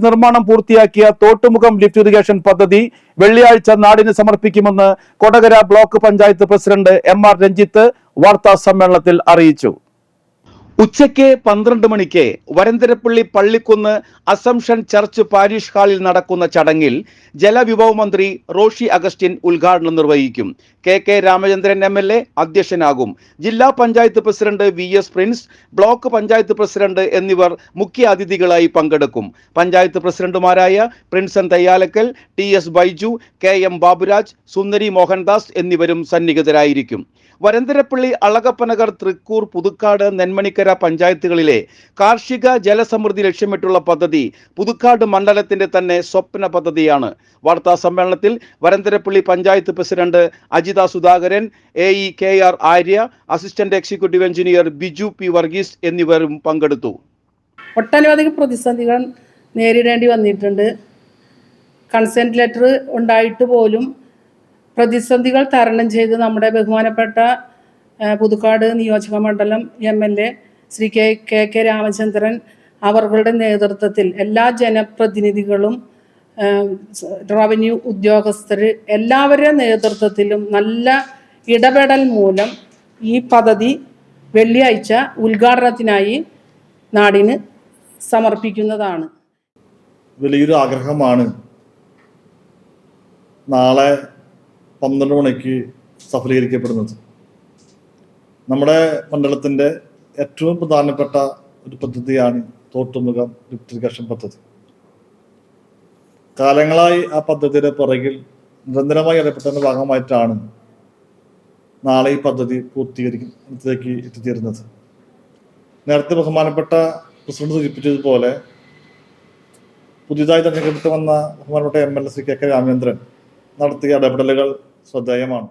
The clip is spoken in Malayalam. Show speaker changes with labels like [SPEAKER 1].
[SPEAKER 1] നിർമ്മാണം പൂർത്തിയാക്കിയ തോട്ടുമുഖം ലിഫ്റ്റ് ഇറിഗേഷൻ പദ്ധതി വെള്ളിയാഴ്ച നാടിന് സമർപ്പിക്കുമെന്ന് Kodakara block panchayat president M R Ranjith വാർത്താ സമ്മേളനത്തിൽ അറിയിച്ചു ഉച്ചയ്ക്ക് പന്ത്രണ്ട് മണിക്ക് Varantharappilly Pallikkunnu assumption church parish ഹാളിൽ നടക്കുന്ന ചടങ്ങിൽ ജലവിഭവ മന്ത്രി റോഷി അഗസ്റ്റിൻ ഉദ്ഘാടനം നിർവഹിക്കും. K K Ramachandran M L A അധ്യക്ഷനാകും. ജില്ലാ panchayat president V S Prince block panchayat president എന്നിവർ മുഖ്യ അതിഥികളായി പങ്കെടുക്കും. പഞ്ചായത്ത് പ്രസിഡന്റുമാരായ Prinson Thayyalakkal T S Baiju K M Baburaj Sundari Mohandas എന്നിവരും സന്നിഹിതരായിരിക്കും. വരന്തരപ്പള്ളി അളകപ്പനഗർ തൃക്കൂർ പുതുക്കാട് നെന്മണിക്കര പഞ്ചായത്തുകളിലെ കാർഷിക ജലസമൃദ്ധി ലക്ഷ്യമിട്ടുള്ള പദ്ധതി പുതുക്കാട് മണ്ഡലത്തിന്റെ തന്നെ സ്വപ്ന പദ്ധതിയാണ്. വാർത്താ സമ്മേളനത്തിൽ Varantharappilly panchayat president Ajitha Sudhakaran A E K R Arya assistant executive engineer Biju P Varghese എന്നിവരും പങ്കെടുത്തു.
[SPEAKER 2] ഒട്ടനവധി പ്രതിസന്ധികൾ നേരിടേണ്ടി വന്നിട്ടുണ്ട്. കൺസെന്റ് ലെറ്റർ ഉണ്ടായിട്ട് പോലും പ്രതിസന്ധികൾ തരണം ചെയ്ത് നമ്മുടെ ബഹുമാനപ്പെട്ട പുതുക്കാട് നിയോജക മണ്ഡലം M L A Shri K K K Ramachandran അവരുടെ നേതൃത്വത്തിൽ എല്ലാ ജനപ്രതിനിധികളും റവന്യൂ ഉദ്യോഗസ്ഥർ എല്ലാവരുടെ നേതൃത്വത്തിലും നല്ല ഇടപെടൽ മൂലം ഈ പദ്ധതി വെള്ളിയാഴ്ച ഉദ്ഘാടനത്തിനായി നാടിന് സമർപ്പിക്കുന്നതാണ്.
[SPEAKER 3] വലിയൊരു ആഗ്രഹമാണ്. നാളെ പന്ത്രണ്ട് മണിക്ക് സഫലീകരിക്കപ്പെടുന്നത്. നമ്മുടെ മണ്ഡലത്തിന്റെ ഏറ്റവും പ്രധാനപ്പെട്ട ഒരു പദ്ധതിയാണ് തോട്ടുമുഖം ഇറിഗേഷൻ പദ്ധതി. കാലങ്ങളായി ആ പദ്ധതിയുടെ പുറകിൽ നിരന്തരമായി ഇടപെട്ടതിന്റെ ഭാഗമായിട്ടാണ് നാളെ ഈ പദ്ധതി പൂർത്തീകരിക്കുന്നതിലേക്ക് എത്തിച്ചേരുന്നത്. നേരത്തെ ബഹുമാനപ്പെട്ട പ്രസിഡന്റ് സൂചിപ്പിച്ചതുപോലെ പുതിയതായി തെരഞ്ഞെടുത്ത് വന്ന ബഹുമാനപ്പെട്ട M L Shri K K Ramachandran നടത്തിയ ഇടപെടലുകൾ ശ്രദ്ധേയമാണ്